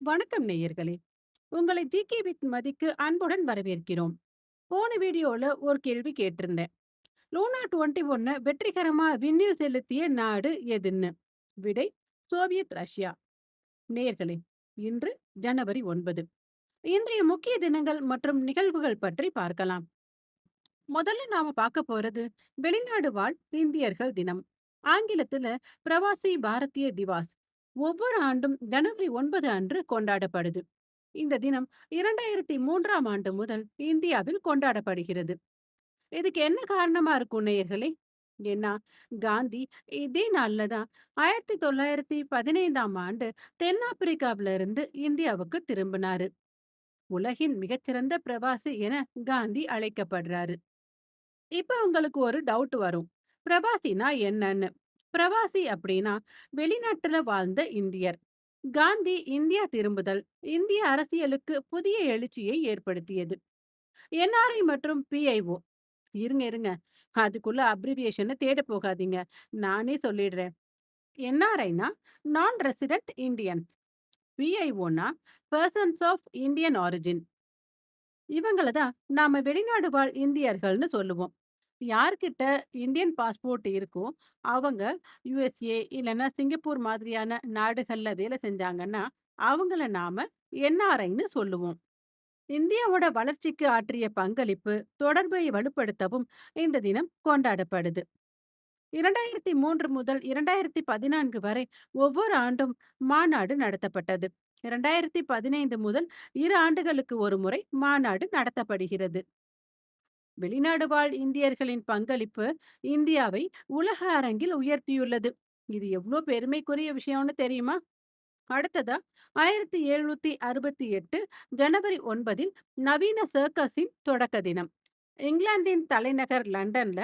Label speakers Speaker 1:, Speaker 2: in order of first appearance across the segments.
Speaker 1: வணக்கம் நேயர்களே! உங்களை ஜிகே வித் மதிக்கு அன்புடன் வரவேற்கிறோம். போன வீடியோல ஒரு கேள்வி கேட்டிருந்தேன். லூனா 21 வெற்றிகரமா விண்ணில் செலுத்திய நாடு எதுன்னு? விடை சோவியத் ரஷ்யா. நேயர்களே, இன்று ஜனவரி ஒன்பது இன்றைய முக்கிய தினங்கள் மற்றும் நிகழ்வுகள் பற்றி பார்க்கலாம். முதல்ல நாம பார்க்க போறது வெளிநாடு வாழ் இந்தியர்கள் தினம். ஆங்கிலத்துல பிரவாசி பாரதிய திவாஸ். ஒவ்வொரு ஆண்டும் ஜனவரி ஒன்பது அன்று கொண்டாடப்படுது. இந்த தினம் 2003ஆம் ஆண்டு முதல் இந்தியாவில் கொண்டாடப்படுகிறது. இதுக்கு என்ன காரணமா இருக்கும் நேயர்களே? ஏன்னா, காந்தி இதே நாள்ல தான் 1915ஆம் ஆண்டு தென்னாப்பிரிக்காவில இருந்து இந்தியாவுக்கு திரும்பினாரு. உலகின் மிகச்சிறந்த பிரவாசி என காந்தி அழைக்கப்படுறாரு. இப்ப உங்களுக்கு ஒரு டவுட் வரும். பிரவாசினா என்னன்னு? பிரவாசி அப்படின்னா வெளிநாட்டுல வாழ்ந்த இந்தியர். காந்தி இந்தியா திரும்புதல் இந்திய அரசியலுக்கு புதிய எழுச்சியை ஏற்படுத்தியது. என்ஆர்ஐ மற்றும் பிஐஓ இருங்க இருங்க. அதுக்குள்ள அப்ரிவியேஷனை தேட போகாதீங்க. நானே சொல்லிடுறேன். என்ஆர்ஐனா நான் ரெசிடென்ட் இந்தியன்ஸ் பிஐஓனா பர்சன்ஸ் ஆஃப் இந்தியன் ஆரிஜின். இவங்கள தான் நாம வெளிநாடு வாழ் இந்தியர்கள்னு சொல்லுவோம். யார்கிட்ட இந்தியன் பாஸ்போர்ட் இருக்கோ, அவங்க யுஎஸ்ஏ இல்லன்னா சிங்கப்பூர் மாதிரியான நாடுகள்ல வேலை செஞ்சாங்கன்னா, அவங்கள நாம என்ஆர்ஐன்னு சொல்லுவோம். இந்தியாவோட வளர்ச்சிக்கு ஆற்றிய பங்களிப்பு, தொடர்பை வலுப்படுத்தவும் இந்த தினம் கொண்டாடப்படுது. 2003 முதல் 2014 வரை ஒவ்வொரு ஆண்டும் மாநாடு நடத்தப்பட்டது. 2015 முதல் இரு ஆண்டுகளுக்கு ஒரு முறை மாநாடு நடத்தப்படுகிறது. வெளிநாடு வாழ் இந்தியர்களின் பங்களிப்பு இந்தியாவை உலக அரங்கில் உயர்த்தியுள்ளது. இது எவ்ளோ பெருமைக்குரிய விஷயம்னு தெரியுமா? அடுத்ததா 1768 ஜனவரி ஒன்பதில் நவீன சர்க்கஸின் தொடக்க தினம். இங்கிலாந்தின் தலைநகர் லண்டன்ல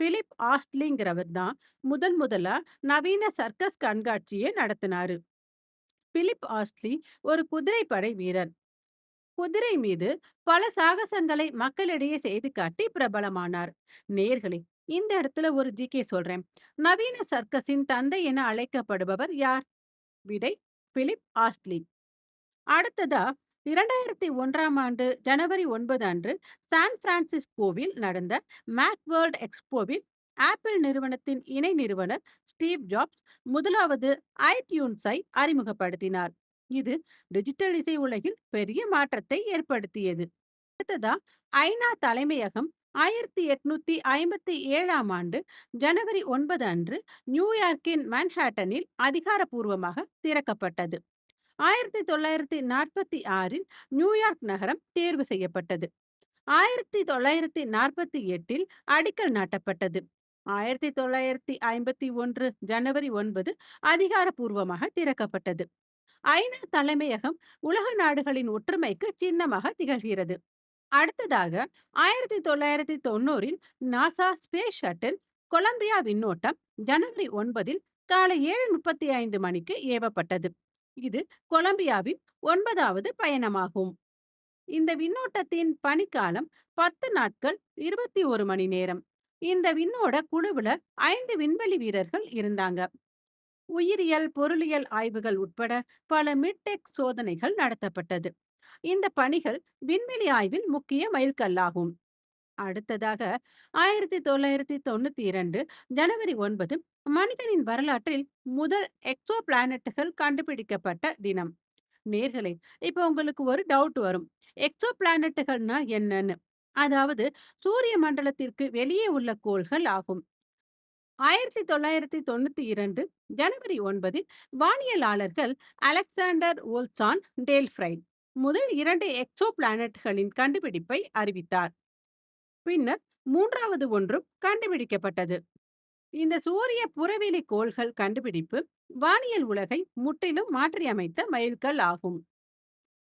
Speaker 1: பிலிப் ஆஸ்ட்லிங்கிறவர் தான் முதன் முதலா நவீன சர்க்கஸ் கண்காட்சியை நடத்தினாரு. பிலிப் ஆஸ்ட்லி ஒரு குதிரைப்படை வீரர். குதிரை மீது பல சாகசங்களை மக்களிடையே செய்து காட்டி பிரபலமானார். நேர்களே இந்த இடத்துல ஒரு ஜிகே சொல்றேன். நவீன சர்க்கஸின் தந்தை என அழைக்கப்படுபவர் யார்? விடை பிலிப் ஆஸ்ட்லி. அடுத்ததா 2001ஆம் ஆண்டு ஜனவரி ஒன்பது அன்று சான் பிரான்சிஸ்கோவில் நடந்த மேக்வேர்ல்ட் எக்ஸ்போவில் ஆப்பிள் நிறுவனத்தின் இணை நிறுவனர் ஸ்டீவ் ஜாப்ஸ் முதலாவது ஐடியூன்ஸை அறிமுகப்படுத்தினார். இது டிஜிட்டல் இசை உலகில் பெரிய மாற்றத்தை ஏற்படுத்தியது. அடுத்ததா ஐநா தலைமையகம் ஆயிரத்தி எட்நூத்தி ஐம்பத்தி ஏழாம் ஆண்டு ஜனவரி ஒன்பது அன்று நியூயார்க்கின் மன்ஹாட்டனில் அதிகாரப்பூர்வமாக திறக்கப்பட்டது. ஆயிரத்தி தொள்ளாயிரத்தி நாற்பத்தி ஆறில் நியூயார்க் நகரம் தேர்வு செய்யப்பட்டது. ஆயிரத்தி தொள்ளாயிரத்தி நாற்பத்தி எட்டில் அடிக்கல் நாட்டப்பட்டது. ஆயிரத்தி தொள்ளாயிரத்தி ஐம்பத்தி ஒன்று ஜனவரி ஒன்பது அதிகாரப்பூர்வமாக திறக்கப்பட்டது. ஐநா தலைமையகம் உலக நாடுகளின் ஒற்றுமைக்கு சின்னமாக திகழ்கிறது. அடுத்ததாக 1990இல் நாசா ஸ்பேஸ் ஷட்டில் கொலம்பியா விண்ணோட்டம் ஜனவரி ஒன்பதில் காலை 7:35 மணிக்கு ஏவப்பட்டது. இது கொலம்பியாவின் ஒன்பதாவது பயணமாகும். இந்த விண்ணோட்டத்தின் பணிக்காலம் 10 நாட்கள் 21 மணி நேரம். இந்த விண்ணோட குழுவுல ஐந்து விண்வெளி வீரர்கள் இருந்தாங்க. உயிரியல், பொருளியல் ஆய்வுகள் உட்பட பல மிட்டெக் சோதனைகள் நடத்தப்பட்டது. இந்த பணிகள் விண்வெளி ஆய்வில் முக்கிய மைல்கல்லாகும். அடுத்ததாக 1992 ஜனவரி ஒன்பது மனிதனின் வரலாற்றில் முதல் எக்ஸோ பிளானட்டுகள் கண்டுபிடிக்கப்பட்ட தினம். நேர்களே, இப்போ உங்களுக்கு ஒரு டவுட் வரும். எக்ஸோ பிளானட்டுகள்னா என்னன்னு? அதாவது சூரிய மண்டலத்திற்கு வெளியே உள்ள கோள்கள் ஆகும். 1992 ஜனவரி ஒன்பதில் வானியலாளர்கள் அலெக்சாண்டர் வோல்சான் டேல்ஃப்ரைட் முதல் இரண்டு எக்ஸோ பிளானட்களின் கண்டுபிடிப்பை அறிவித்தார். பின்னர் மூன்றாவது ஒன்றும் கண்டுபிடிக்கப்பட்டது. இந்த சூரிய புறவெளி கோள்கள் கண்டுபிடிப்பு வானியல் உலகை முற்றிலும் மாற்றியமைத்த மைல்கல் ஆகும்.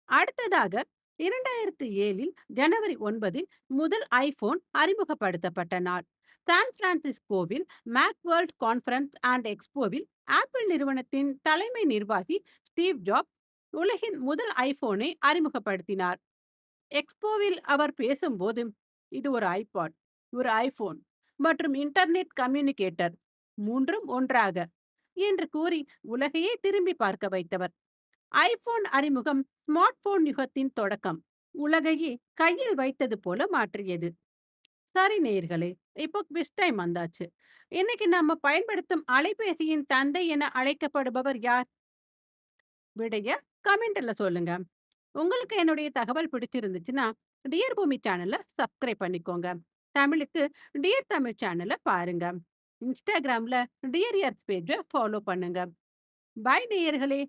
Speaker 1: அடுத்ததாக 2007இல் ஜனவரி ஒன்பதில் முதல் ஐபோன் அறிமுகப்படுத்தப்பட்ட நாள். சான் பிரான்சிஸ்கோவில் மேக்வேர்ல்ட் கான்ஃபரன்ஸ் அண்ட் எக்ஸ்போவில் ஆப்பிள் நிறுவனத்தின் தலைமை நிர்வாகி ஸ்டீவ் ஜாப் உலகின் முதல் ஐபோனை அறிமுகப்படுத்தினார். எக்ஸ்போவில் அவர் பேசும்போது, இது ஒரு ஐபாட், ஒரு ஐபோன் மற்றும் இன்டர்நெட் கம்யூனிகேட்டர் மூன்றும் ஒன்றாக என்று கூறி உலகையே திரும்பி பார்க்க வைத்தவர். ஐபோன் அறிமுகம் ஸ்மார்ட் போன் யுகத்தின் தொடக்கம் உலகையே கையில் வைத்தது போல மாற்றியது சரி நேயர்களே இப்போ குவிஸ் டைம் வந்தாச்சு. இன்னைக்கு நம்ம பயன்படுத்தும் அலைபேசியின் தந்தை என அழைக்கப்படுபவர் யார்? விடைய கமெண்ட்ல சொல்லுங்க. உங்களுக்கு என்னுடைய தகவல் பிடிச்சிருந்துச்சுன்னா டியர் பூமி சேனலை சப்ஸ்கிரைப் பண்ணிக்கோங்க. தமிழுக்கு டியர் தமிழ் சேனலை பாருங்க. இன்ஸ்டாகிராம்ல டியர் எர்த் பேஜை ஃபாலோ பண்ணுங்க. பாய் நேயர்களே.